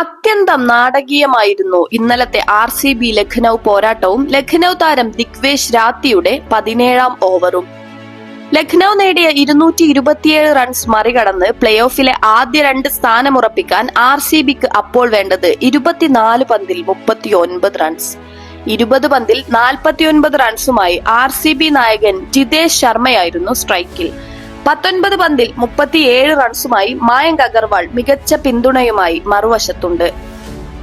അത്യന്തം നാടകീയമായിരുന്നു ഇന്നലത്തെ ആർ സി ബി ലഖ്നൌ പോരാട്ടവും ലഖ്നൌ താരം ദിഗ്വേഷ് രാത്തിയുടെ പതിനേഴാം ഓവറും. ലഖ്നൌ നേടിയ ഇരുന്നൂറ്റി ഇരുപത്തിയേഴ് റൺസ് മറികടന്ന് പ്ലേ ഓഫിലെ ആദ്യ രണ്ട് സ്ഥാനമുറപ്പിക്കാൻ ആർ സി ബിക്ക് അപ്പോൾ വേണ്ടത് ഇരുപത്തിനാല് പന്തിൽ മുപ്പത്തി ഒൻപത് റൺസ്. ഇരുപത് പന്തിൽ നാൽപ്പത്തിയൊൻപത് റൺസുമായി ആർ സി ബി നായകൻ ജിതേഷ് ശർമ്മയായിരുന്നു സ്ട്രൈക്കിൽ. പത്തൊൻപത് പന്തിൽ മുപ്പത്തിയേഴ് റൺസുമായി മായങ്ക് അഗർവാൾ മികച്ച പിന്തുണയുമായി മറുവശത്തുണ്ട്.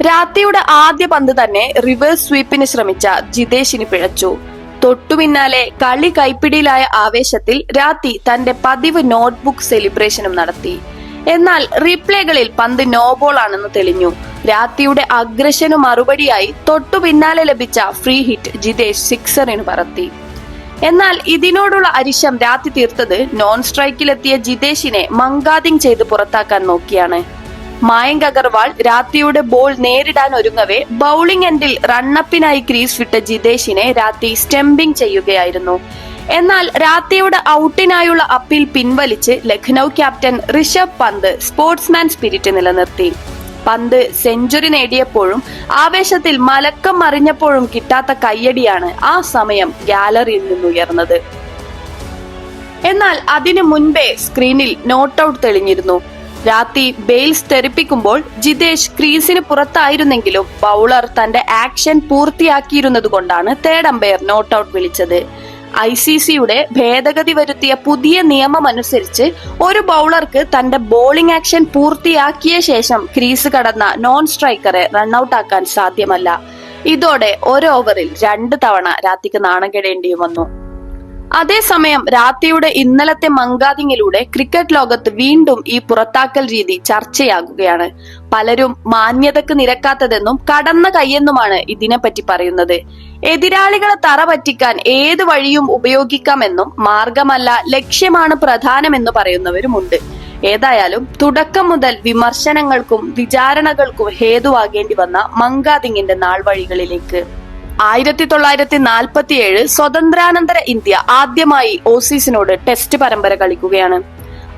രാത്രിയുടെ ആദ്യ പന്ത് തന്നെ റിവേഴ്സ് സ്വീപ്പിന് ശ്രമിച്ച ജിതേഷിന് പിഴച്ചു. തൊട്ടു പിന്നാലെ കളി കൈപ്പിടിയിലായ ആവേശത്തിൽ രാത്രി തന്റെ പതിവ് നോട്ട്ബുക്ക് സെലിബ്രേഷനും നടത്തി. എന്നാൽ റീപ്ലേകളിൽ പന്ത് നോബോൾ ആണെന്ന് തെളിഞ്ഞു. രാത്രിയുടെ അഗ്രഷനു മറുപടിയായി തൊട്ടു പിന്നാലെ ലഭിച്ച ഫ്രീ ഹിറ്റ് ജിതേഷ് സിക്സറിന് പറത്തി. എന്നാൽ ഇതിനോടുള്ള അരിശം രാത്രി തീർത്തത് നോൺ സ്ട്രൈക്കിലെത്തിയ ജിതേഷിനെ മങ്കാദിങ് ചെയ്ത് പുറത്താക്കാൻ നോക്കിയാണ്. മായങ്ക് അഗർവാൾ രാത്രിയുടെ ബോൾ നേരിടാൻ ഒരുങ്ങവേ ബൌളിംഗ് എൻഡിൽ റണ്ണപ്പിനായി ക്രീസ് വിട്ട ജിതേഷിനെ രാത്രി സ്റ്റംപിംഗ് ചെയ്യുകയായിരുന്നു. എന്നാൽ രാത്രിയുടെ ഔട്ടിനായുള്ള അപ്പീൽ പിൻവലിച്ച് Lucknow captain Rishabh Pant sportsman spirit നിലനിർത്തി. പന്ത് സെഞ്ചുറി നേടിയപ്പോഴും ആവേശത്തിൽ മലക്കം മറിഞ്ഞപ്പോഴും കിട്ടാത്ത കയ്യടിയാണ് ആ സമയം ഗാലറിയിൽ നിന്നുയർന്നത്. എന്നാൽ അതിനു മുൻപേ സ്ക്രീനിൽ നോട്ട് ഔട്ട് തെളിഞ്ഞിരുന്നു. രാത്രി ബെയിൽസ് തെറിപ്പിക്കുമ്പോൾ ജിതേഷ് ക്രീസിന് പുറത്തായിരുന്നെങ്കിലും ബൗളർ തന്റെ ആക്ഷൻ പൂർത്തിയാക്കിയിരുന്നതുകൊണ്ടാണ് തേർഡ് അമ്പയർ നോട്ട് ഔട്ട് വിളിച്ചത്. ഐ സി സിയുടെ ഭേദഗതി വരുത്തിയ പുതിയ നിയമം അനുസരിച്ച് ഒരു ബൗളർക്ക് തന്റെ ബോളിംഗ് ആക്ഷൻ പൂർത്തിയാക്കിയ ശേഷം ക്രീസ് കടന്ന നോൺ സ്ട്രൈക്കറെ റൺഔട്ട് ആക്കാൻ സാധ്യമല്ല. ഇതോടെ ഒരു ഓവറിൽ രണ്ട് തവണ രാത്രിക്ക് നാണകെടേണ്ടിയും വന്നു. അതേസമയം രാത്രിയുടെ ഇന്നലത്തെ മങ്കാദിങ്ങിലൂടെ ക്രിക്കറ്റ് ലോകത്ത് വീണ്ടും ഈ പുറത്താക്കൽ രീതി ചർച്ചയാകുകയാണ്. പലരും മാന്യതക്ക് നിരക്കാത്തതെന്നും കടന്ന കൈയെന്നുമാണ് ഇതിനെപ്പറ്റി പറയുന്നത്. എതിരാളികളെ തറ പറ്റിക്കാൻ ഏത് വഴിയും ഉപയോഗിക്കാമെന്നും മാർഗമല്ല ലക്ഷ്യമാണ് പ്രധാനമെന്ന് പറയുന്നവരുമുണ്ട്. ഏതായാലും തുടക്കം മുതൽ വിമർശനങ്ങൾക്കും വിചാരണകൾക്കും ഹേതുവാകേണ്ടി വന്ന മങ്കാദിങ്ങിന്റെ നാൾ വഴികളിലേക്ക് ആയിരത്തി തൊള്ളായിരത്തി നാൽപ്പത്തിയേഴ് സ്വതന്ത്രാനന്തര ഇന്ത്യ ആദ്യമായി ഓസീസിനോട് ടെസ്റ്റ് പരമ്പര കളിക്കുകയാണ്.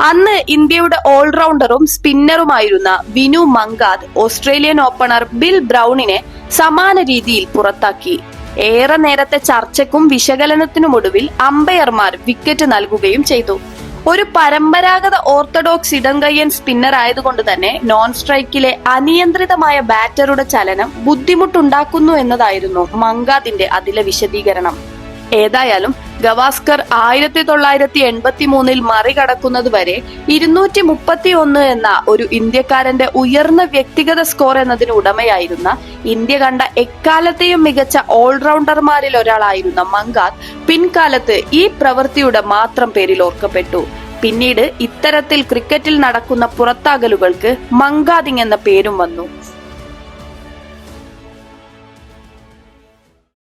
അന്ന് ഇന്ത്യയുടെ ഓൾറൗണ്ടറും സ്പിന്നറുമായിരുന്ന Vinoo Mankad Australian opener Bill ബ്രൗണിനെ സമാന രീതിയിൽ പുറത്താക്കി. ഏറെ നേരത്തെ ചർച്ചയ്ക്കും വിശകലനത്തിനുമൊടുവിൽ അമ്പയർമാർ വിക്കറ്റ് നൽകുകയും ചെയ്തു. ഒരു പരമ്പരാഗത ഓർത്തഡോക്സ് ഇടംകയ്യൻ സ്പിന്നർ ആയതുകൊണ്ട് തന്നെ നോൺ സ്ട്രൈക്കിലെ അനിയന്ത്രിതമായ ബാറ്ററുടെ ചലനം ബുദ്ധിമുട്ടുണ്ടാക്കുന്നു എന്നതായിരുന്നു മങ്കാദിന്റെ അതിലെ വിശദീകരണം. ഏതായാലും ഗവാസ്കർ ആയിരത്തി തൊള്ളായിരത്തി എൺപത്തി മൂന്നിൽ മറികടക്കുന്നത് വരെ ഇരുന്നൂറ്റി മുപ്പത്തി ഒന്ന് എന്ന ഒരു ഇന്ത്യക്കാരന്റെ ഉയർന്ന വ്യക്തിഗത സ്കോർ എന്നതിന് ഉടമയായിരുന്ന ഇന്ത്യ കണ്ട എക്കാലത്തെയും മികച്ച ഓൾറൗണ്ടർമാരിൽ ഒരാളായിരുന്ന മങ്കാദ് പിൻകാലത്ത് ഈ പ്രവൃത്തിയുടെ മാത്രം പേരിൽ ഓർക്കപ്പെട്ടു. പിന്നീട് ഇത്തരത്തിൽ ക്രിക്കറ്റിൽ നടക്കുന്ന പുറത്താകലുകൾക്ക് മങ്കാദിങ് എന്ന പേരും വന്നു.